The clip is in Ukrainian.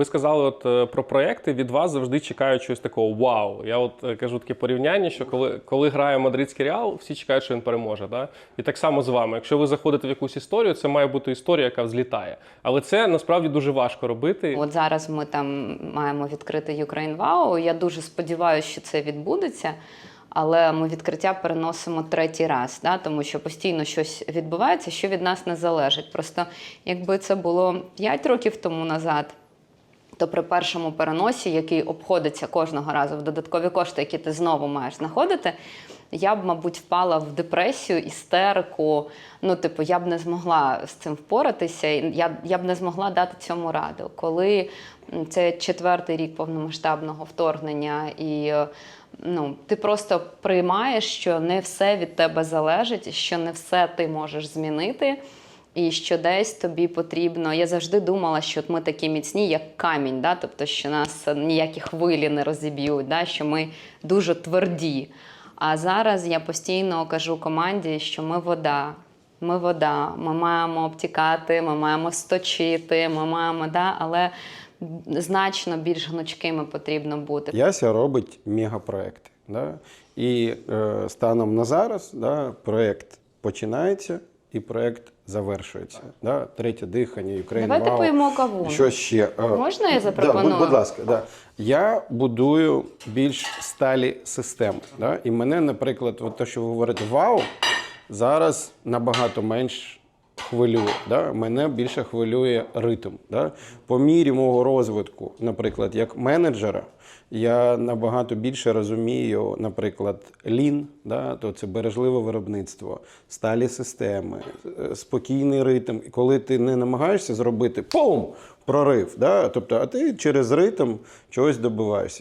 ви сказали от е, про проекти. Від вас завжди чекають щось такого вау. Я от е, кажу таке порівняння, що коли, коли грає мадридський реал, всі чекають, що він переможе. Да? І так само з вами. Якщо ви заходите в якусь історію, це має бути історія, яка взлітає. Але це насправді дуже важко робити. От зараз ми там маємо відкрити Ukraine Wow. Я дуже сподіваюся, що це відбудеться. Але ми відкриття переносимо третій раз, да? тому що постійно щось відбувається, що від нас не залежить. Просто якби це було 5 років тому назад, то при першому переносі, який обходиться кожного разу в додаткові кошти, які ти знову маєш знаходити, я б, мабуть, впала в депресію, істерику. Ну, типу, я б не змогла з цим впоратися, я, я б не змогла дати цьому раду. Коли це четвертий рік повномасштабного вторгнення, і ну, ти просто приймаєш, що не все від тебе залежить, що не все ти можеш змінити. І що десь тобі потрібно. Я завжди думала, що ми такі міцні, як камінь, да? тобто, що нас ніякі хвилі не розіб'ють, да? що ми дуже тверді. А зараз я постійно кажу команді, що ми вода. Ми вода, ми маємо обтікати, ми маємо сточити, ми маємо, да? але значно більш гнучкими потрібно бути. Яся робить мегапроекти. Да? І е, станом на зараз да, проект починається і проект завершується. Да? Третє дихання, Ukraine Давайте Wow. поїмо кавун. Що ще? Е, Можна я Да, будь, будь ласка, да. я будую більш сталі системи. Да? І мене, наприклад, от те, що ви говорите, вау, зараз набагато менш хвилює. Да? Мене більше хвилює ритм. Да? По мірі мого розвитку, наприклад, як менеджера, я набагато більше розумію, наприклад, лін, да? то це бережливе виробництво, сталі системи, е, спокійний ритм. І коли ти не намагаєшся зробити пум! прорив, да? тобто, а ти через ритм чогось добиваєшся.